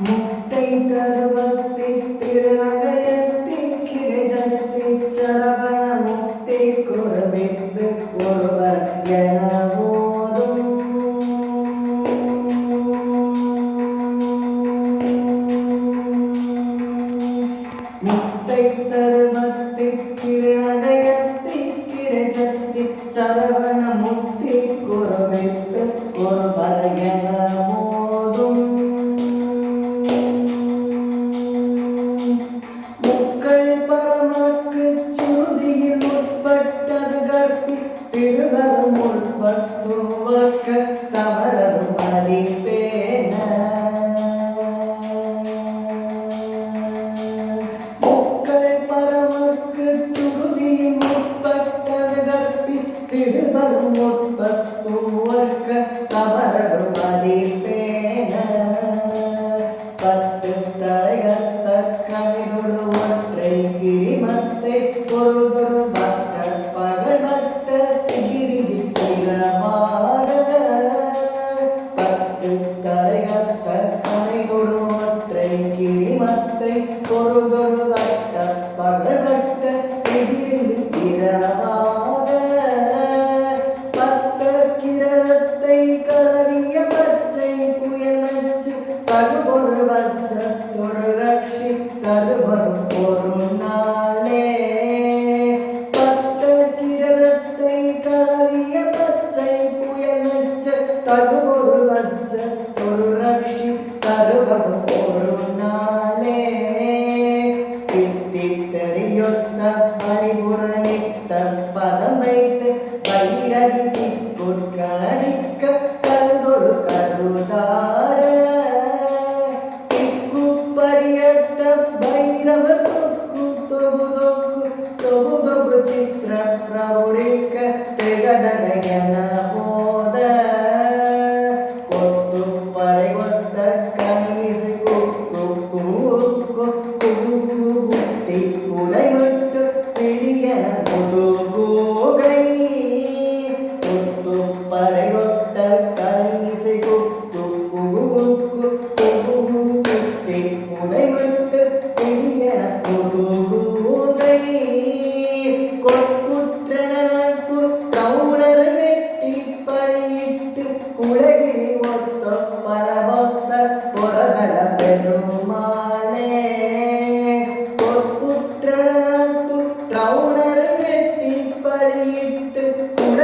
മുട്ടൈ കരുവത്തി തിരുണകയത്തി കിരിജത്തി ചരവണ മുത്തി കുറവിത്ത് കുറവർ எனவோதுം മുത്തൈ തരുവത്തി തിരുണകയത്തി കിരിജത്തി ചരവണ മുത്തി കുറവിത്ത് കുറവർ என அமரரும் மனதின் பேண மக்கள் பரமக்கு துகுதியின் முற்பட்டது கற்பித்திருவரும் முற்பத்தூவர்க்க தவறரும் மதிப்பேண பத்து 아,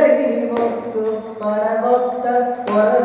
equivocó para votar por el